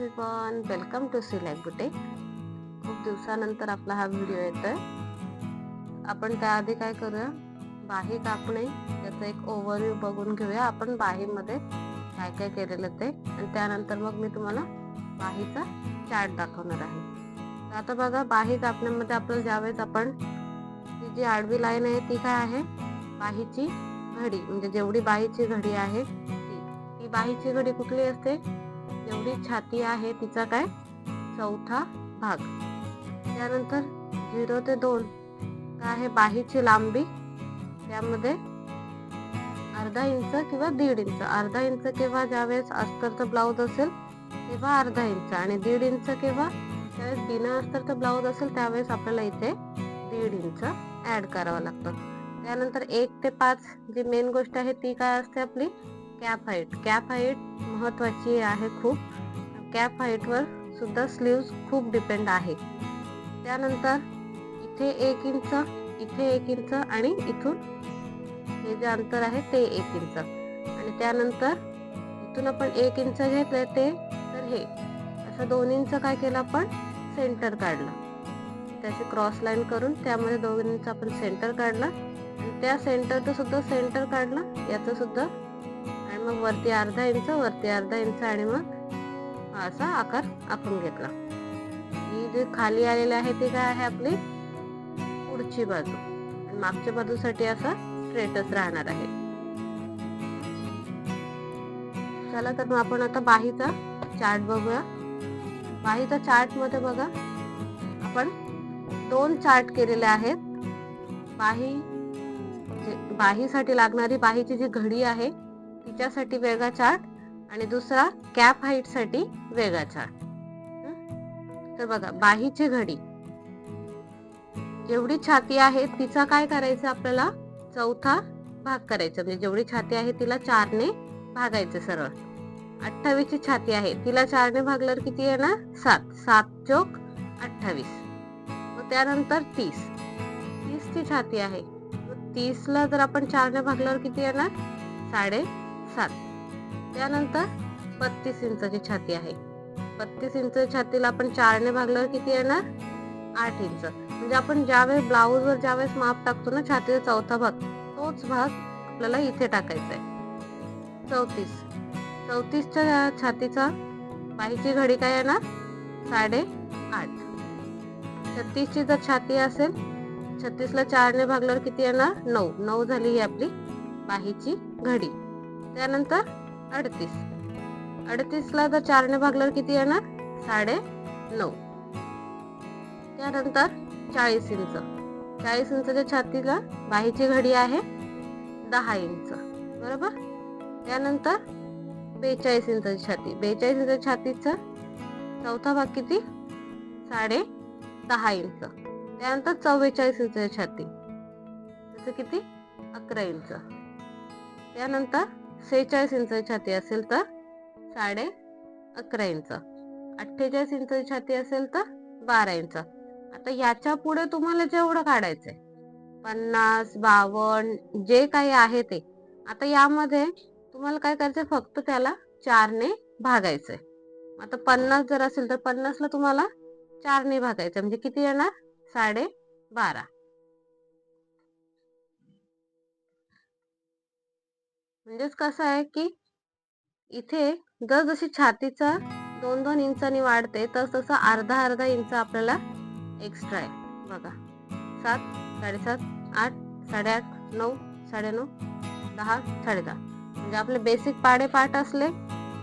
Everyone welcome to select boutique खूप दिवसानंतर आपला हा व्हिडिओ येतोय. आपण त्याआधी काय करूया? बाही कापणे त्याचा एक ओव्हरव्ह्यू बघून घेऊया. आपण बाहीमध्ये काय काय केलेलं ते. आणि त्यानंतर मग मी तुम्हाला बाहीचा चार्ट दाखवणार आहे. तर आता बघा बाही कापण्यामध्ये आपल्याला ज्यावेळेस आपण ती जी आडवी लाईन आहे ती काय आहे? बाहीची घडी. म्हणजे जेवढी बाहीची घडी आहे ती. ती बाहीची घडी कुठली असते? जेवढी छाती आहे तिचा काय? चौथा भाग. त्यानंतर झिरो ते दोन. काय आहे? बाहीची लांबी. त्यामध्ये अर्धा इंच किंवा दीड इंच. अर्धा इंच केव्हा ज्यावेळेस अस्तरचं ब्लाऊज असेल तेव्हा अर्धा इंच. आणि दीड इंच केव्हा ज्यावेळेस बिना अस्तरचं ब्लाऊज असेल त्यावेळेस आपल्याला इथे दीड इंच ऍड करावं लागतं. त्यानंतर एक ते पाच जी मेन गोष्ट आहे ती काय असते आपली? कॅप हाईट कॅप हाईट महत्वाची आहे खूप. कॅप हाईटवर सुद्धा स्लीव्ज खूप डिपेंड आहे. त्यानंतर इथे एक इंच इथे एक इंच आणि इथून हे जे अंतर आहे ते एक इंच. आणि त्यानंतर इथून आपण एक इंच घेतलंय ते तर हे. असं दोन इंच काय केलं आपण? सेंटर काढलं. त्याची क्रॉस लाईन करून त्यामध्ये दोन इंच आपण सेंटर काढलं. आणि त्या सेंटरचं सुद्धा सेंटर काढलं याचं सुद्धा मग वरती अर्धा इंच वरती अर्धा इंच आणि मग असा आकार आखून घेतला. ही जी खाली आलेली आहे ती काय आहे आपली? पुढची बाजू. आणि मागच्या बाजूसाठी असा स्ट्रेटच राहणार आहे. चला तर मग आपण आता बाहीचा चार्ट बघूया. बाहीचा चार्टमध्ये बघा. आपण दोन चार्ट केलेले आहेत. बाही बाहीसाठी लागणारी बाहीची जी घडी आहे तिच्यासाठी वेगळा चार्ट आणि दुसरा कॅप हाईटसाठी वेगळा चार्ट. तर बघा बाहीची घडी. जेवढी छाती आहे तिचा काय करायचं आपल्याला? चौथा भाग करायचा. म्हणजे जेवढी छाती आहे तिला चारने भागायचं सरळ. अठ्ठावीस ची छाती आहे तिला चारने भागल्यावर किती येणार? सात. सात चोक अठ्ठावीस. मग त्यानंतर तीस. तीस ची छाती आहे. तीस ला जर आपण चारने भागल्यावर किती येणार? साडे सात. त्यानंतर बत्तीस इंचाची छाती आहे. बत्तीस इंच छातीला आपण चारने भागल्यावर किती येणार? आठ इंच. म्हणजे आपण ज्यावेळेस ब्लाऊज वर ज्यावेळेस माप टाकतो ना छातीचा चौथा भाग तोच भाग आपल्याला इथे टाकायचा आहे. चौतीस. चौतीसच्या छातीचा बाहीची घडी काय येणार? साडे आठ. छत्तीसची जर छाती असेल छत्तीसला चारने भागल्यावर किती येणार? नऊ. नऊ झाली ही आपली बाहीची घडी. त्यानंतर अडतीस. अडतीसला जर चारने भागल्यावर किती येणार? साडे नऊ. त्यानंतर चाळीस इंच. चाळीस इंचच्या छातीला बाहीची घडी आहे दहा इंच. बरोबर? त्यानंतर बेचाळीस इंचाची छाती. बेचाळीस इंच छातीचा चौथा भाग किती? साडे दहा इंच. त्यानंतर चव्वेचाळीस इंच छाती. त्याचं किती? अकरा इंच. त्यानंतर सेहेचाळीस इंच छाती असेल तर साडे अकरा इंच. अठ्ठेचाळीस इंच छाती असेल तर बारा इंच. आता याच्यापुढे तुम्हाला जेवढं काढायचंय पन्नास बावन्न जे काही आहे ते. आता यामध्ये तुम्हाला काय करायचंय फक्त त्याला चारने भागायचंय. आता पन्नास जर असेल तर पन्नासला तुम्हाला चारने भागायचं म्हणजे किती येणार? साडे बारा. म्हणजेच कसं आहे की इथे जर जशी छातीचा दोन दोन इंचानी वाढते तस तसं अर्धा अर्धा इंच आपल्याला एक्स्ट्रा आहे. बघा. सात साडेसात आठ साडेआठ नऊ साडेनऊ दहा साडेदहा. म्हणजे आपले बेसिक पाडे पाठ असले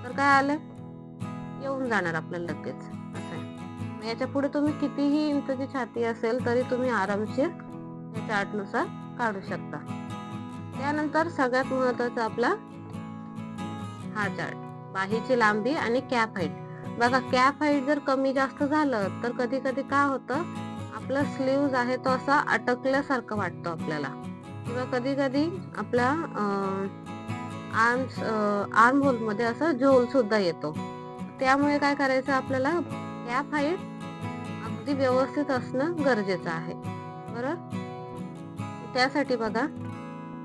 तर काय आले? येऊन जाणार आपल्याला लगेच. असं आहे. मग याच्यापुढे तुम्ही कितीही इंचची छाती असेल तरी तुम्ही आरामशीर या चार्टनुसार काढू शकता. त्यानंतर सगळ्यात महत्त्वाचा आपला हा चार्ट बाहीची लांबी आणि कॅप हाईट बघा कॅप हाईट जर कमी जास्त झालं तर कधी कधी काय होतं? आपला स्लीव्ज आहे तो असा अटकल्यासारखं वाटतो आपल्याला. किंवा कधी कधी आपला आर्म्स आर्म होलमध्ये असं झोल सुद्धा येतो. त्यामुळे काय करायचं आपल्याला? कॅप हाईट अगदी व्यवस्थित असणं गरजेचं आहे. बरं? त्यासाठी बघा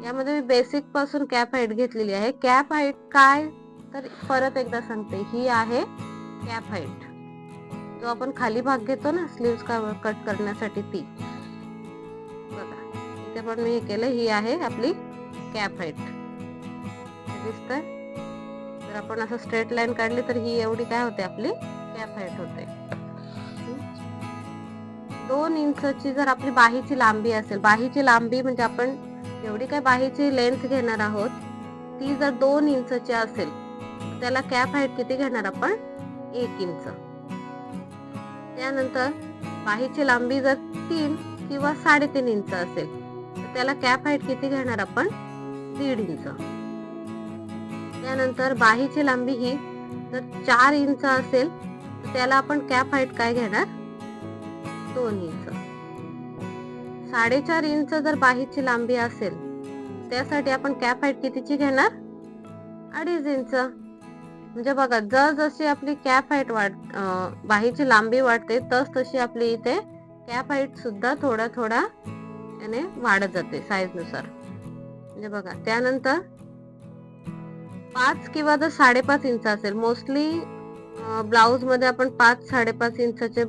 यामध्ये मी बेसिकपासून कॅप हाईट घेतलेली आहे. कॅप हाईट काय? तर परत एकदा सांगते. ही आहे कॅप हाईट जो आपण खाली भाग घेतो ना स्लीव्स कट करण्यासाठी ती. बघा. इथे पण मी हे केलं. ही आहे आपली कॅप हाईट दिसतंय? जर आपण असं स्ट्रेट लाईन काढली तर ही एवढी काय होते? आपली कॅप हाईट होते. दोन इंचची जर आपली बाहीची लांबी असेल बाहीची लांबी म्हणजे आपण एवढी काय बाहीची लेंथ घेणार आहोत? ती जर दोन इंचची असेल त्याला कॅप हाईट किती घेणार आपण? एक इंच. त्यानंतर बाहीची लांबी जर तीन किंवा साडेतीन इंच असेल तर त्याला कॅप हाईट किती घेणार आपण? दीड इंच. त्यानंतर बाहीची लांबी ही जर चार इंच असेल तर त्याला आपण कॅप हाईट काय घेणार? दोन इंच. साडेचार इंच जर बाहीची लांबी असेल त्यासाठी आपण कॅप हाईट कितीची घेणार? अडीच इंच. म्हणजे बघा जर जशी आपली कॅप हाईट वाढ बाहीची लांबी वाढते तस तशी आपली इथे कॅप हाईट सुद्धा थोडा थोडा याने वाढत जाते साईजनुसार म्हणजे बघा त्यानंतर पाच किंवा जर साडेपाच इंच असेल मोस्टली ब्लाऊजमध्ये आपण पाच साडेपाच इंचाचे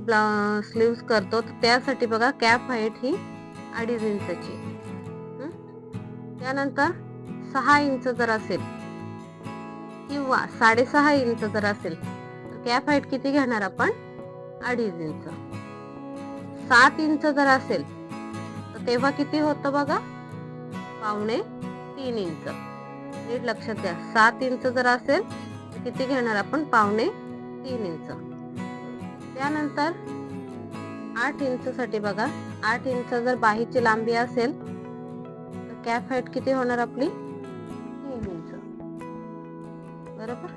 स्लीव्स करतो तर त्यासाठी बघा कॅप हाईट ही अडीच इंचची. त्यानंतर सहा इंच जर असेल किंवा साडेसहा इंच जर असेल तर कॅप हाईट किती घेणार आपण? अडीच इंच. सात इंच जर असेल तर तेव्हा किती होतं बघा? पावणे तीन इंच. नीट लक्षात घ्या. सात इंच जर असेल तर किती घेणार आपण? पावणे तीन इंच. त्यानंतर आठ इंचसाठी बघा. आठ इंच जर बाहीची लांबी असेल तर कॅप हाईट किती होणार आपली? तीन इंच. बरोबर?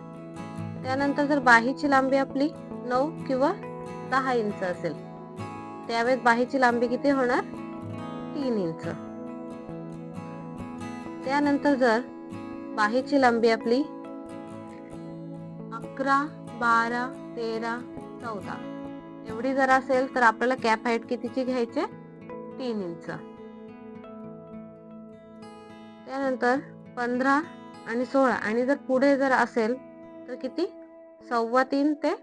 त्यानंतर जर बाहीची लांबी आपली नऊ किंवा दहा इंच असेल त्यावेळेस बाहीची लांबी किती होणार? तीन इंच. त्यानंतर जर बाहीची लांबी आपली अकरा बारा तेरा चौदा. एवढी जर असेल तर आपल्याला कॅप हाईट कितीची घ्यायचे तीन इंच. त्यानंतर पंधरा आणि सोळा आणि जर पुढे जर असेल तर किती? सव्वा तीन ते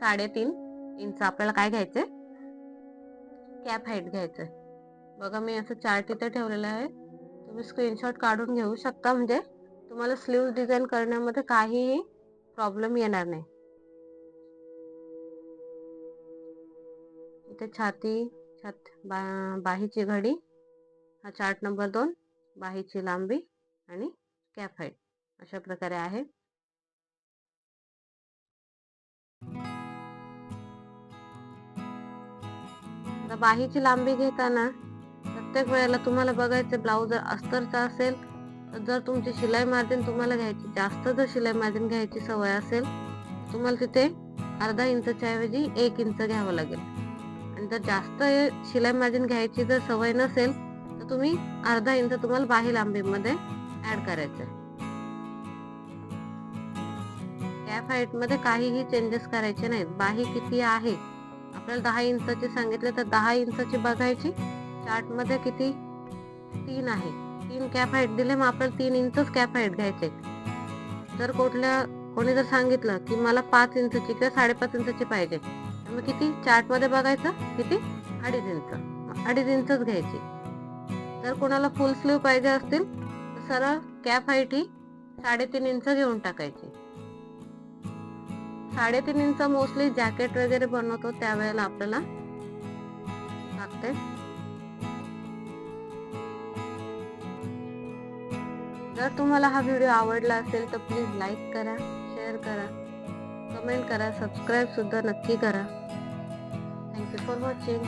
साडेतीन इंच आपल्याला काय घ्यायचे कॅप हाईट घ्यायचंय. बघा मी असं चार्ट इथे ठेवलेलं आहे. तुम्ही स्क्रीनशॉट काढून घेऊ शकता. म्हणजे तुम्हाला स्लीव्ह डिझाईन करण्यामध्ये काहीही प्रॉब्लेम येणार नाही. इथे छाती छात बा बाहीची घडी हा चार्ट नंबर दोन बाहीची लांबी आणि कॅप हाईट अशा प्रकारे आहे. आता बाहीची लांबी घेताना प्रत्येक वेळेला तुम्हाला बघायचं ब्लाऊज जर अस्तरचा असेल तर जर तुमची शिलाई मार्जिन तुम्हाला घ्यायची जास्त जर शिलाई मार्जिन घ्यायची सवय असेल तुम्हाला तिथे अर्धा इंचच्या ऐवजी एक इंच घ्यावं लागेल. आणि जर जास्त शिलाई मार्जिन घ्यायची जर सवय नसेल तर तुम्ही अर्धा इंच तुम्हाला बाही लांबीमध्ये ऍड करायचं. कॅफ हाईटमध्ये काहीही चेंजेस करायचे नाहीत. बाही किती आहे? आपल्याला दहा इंचाची सांगितले तर दहा इंचाची बघायची. चार्टमध्ये किती? तीन आहे. तीन कॅप हाईट दिले मग आपल्याला तीन इंचच कॅप हाईट घ्यायचे. जर कुठल्या कोणी जर सांगितलं की मला पाच इंचची किंवा साडेपाच इंचची पाहिजे मग किती? चार्टमध्ये बघायचं? किती? अडीच इंच अडीच इंचच घ्यायची. जर कोणाला फुल स्लीव पाहिजे असतील तर सरळ कॅप हाईट ही साडेतीन इंच घेऊन टाकायची. साडेतीन इंच मोस्टली जॅकेट वगैरे बनवतो त्यावेळेला आपल्याला लागते. जर तुम्हाला हा व्हिडिओ आवडला असेल तर प्लीज लाईक करा शेअर करा. कमेंट करा सबस्क्राईब सुद्धा नक्की करा. Thank you for watching